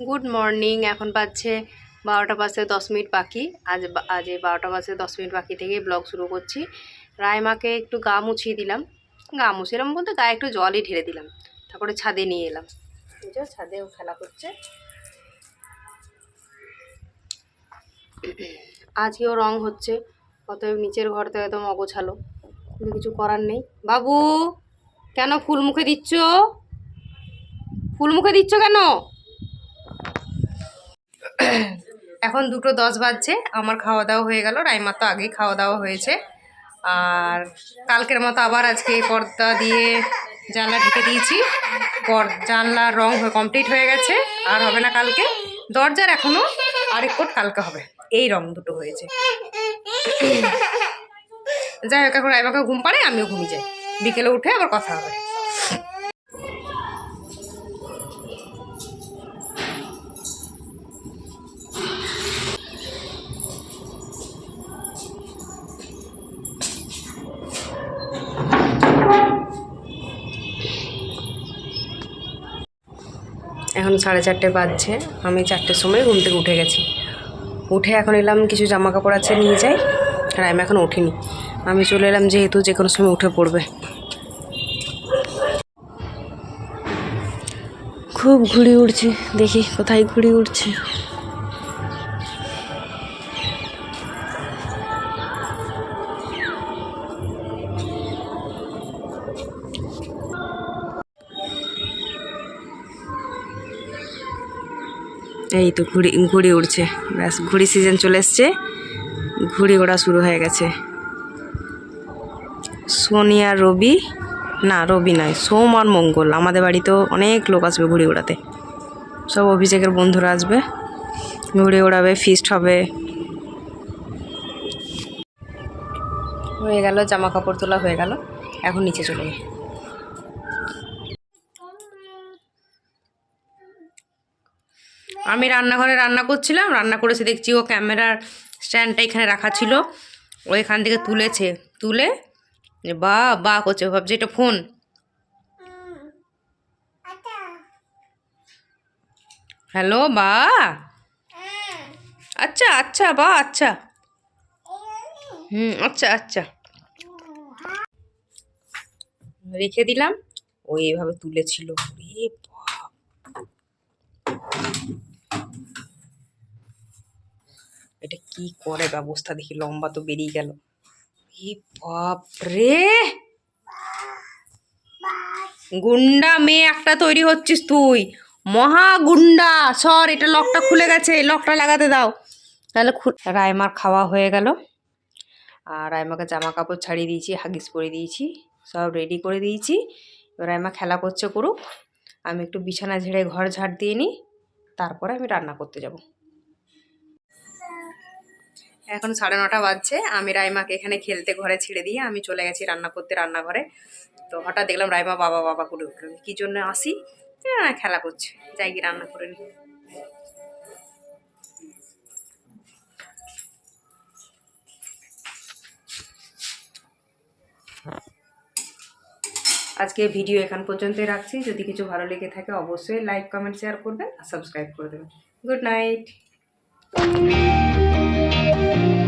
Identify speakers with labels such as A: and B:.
A: Good morning এখন বাজছে বারোটা বাজতে দশ মিনিট বাকি। আজ আজ এই বারোটা বাজতে দশ মিনিট বাকি থেকে ব্লগ শুরু করছি। রায়মাকে একটু গা মুছিয়ে দিলাম। গা মুছিলাম বলতে গায়ে একটু জলই ঢেলে দিলাম। তারপরে ছাদে নিয়ে এলাম। বুঝছ ছাদেও খেলা করছে। আজকেও রং হচ্ছে, অতএব নিচের ঘর ঘরটা একদম অগোছালো। কিন্তু কিছু করার নেই। বাবু, কেন ফুল মুখে দিচ্ছ? ফুল মুখে দিচ্ছ কেন? এখন দুটো দশ বাজছে, আমার খাওয়া দাওয়া হয়ে গেল রাইমার তো আগেই খাওয়া দাওয়া হয়েছে। আর কালকের মতো আবার আজকে পর্দা দিয়ে জানলা ঢেকে দিয়েছি। পর জানলার রং কমপ্লিট হয়ে গেছে, আর হবে না কালকে। দরজার এখনও আরেক কোট কালকে হবে, এই রং দুটো হয়েছে। যাই হোক, এখন রাইমাকে ঘুম পাড়ে আমিও ঘুমিয়ে যাই। বিকেলে উঠে আবার কথা হবে। এখন সাড়ে চারটে বাজছে। আমি চারটের সময় ঘুম থেকে উঠে গেছি। উঠে এখন এলাম, কিছু জামা কাপড় আছে নিয়ে যাই। আর আমি এখন উঠিনি। আমি চলে এলাম যেহেতু যে কোনো সময় উঠে পড়বে। খুব ঘুড়ি উঠছে দেখি কোথায় ঘুড়ি উড়ছে। এই তো ঘুড়ি ঘুড়ি উড়ছে। ব্যাস, ঘুড়ি সিজন চলে এসছে। ঘুড়ি ওড়া শুরু হয়ে গেছে। সোনিয়া, রবি, না, রবি নয়, সোম আর মঙ্গল। আমাদের বাড়িতেও অনেক লোক আসবে ঘুড়ি ওড়াতে। সব অভিষেকের বন্ধুরা আসবে। ঘুড়ি ওড়াবে ফিস্ট হবে। হয়ে গেল, জামা কাপড় তোলা হয়ে গেল। এখন নিচে চলে যাই। আমি রান্নাঘরে রান্না করছিলাম, রান্না করেছে, দেখছি ও ক্যামেরার স্ট্যান্ডটা এখানে রাখা ছিল। ও এখান থেকে তুলেছে, তুলে বা বা করছে ভাবছে এটা ফোন। হ্যালো, বা। আচ্ছা আচ্ছা বা আচ্ছা। হুম আচ্ছা আচ্ছা। রেখে দিলাম। ও এইভাবে তুলেছিল। এটা কি করে ব্যবস্থা? দেখি লম্বা তো বেরিয়ে গেল। এ বাপ রে গুন্ডা মেয়ে একটা তৈরি হচ্ছিস তুই। মহা গুন্ডা! সর, এটা লকটা খুলে গেছে লকটা লাগাতে দাও। তাহলে রায়মার খাওয়া হয়ে গেল। আর রায়মাকে জামা কাপড় ছাড়িয়ে দিয়েছি, হাগিস পরে দিয়েছি, সব রেডি করে দিয়েছি। এবার রায়মা খেলা করছে করুক। আমি একটু বিছানা ঝেড়ে ঘর ঝাড় দিয়ে নিই, তারপরে আমি রান্না করতে যাব। এখন সাড়ে নটা বাজছে। আমি রাইমাকে এখানে খেলতে ঘরে ছেড়ে দিয়ে আমি চলে গেছি রান্না করতে রান্নাঘরে। তো হঠাৎ দেখলাম রাইমা বাবা বাবা করে উঠল। কী জন্য আসি? হ্যাঁ খেলা করছে। যাই গিয়ে রান্না করে নি আজকে ভিডিও এখান পর্যন্তই রাখছি। যদি কিছু ভালো লেগে থাকে অবশ্যই লাইক, কমেন্ট, শেয়ার করবেন আর সাবস্ক্রাইব করে দেবেন। Good night. Thank you.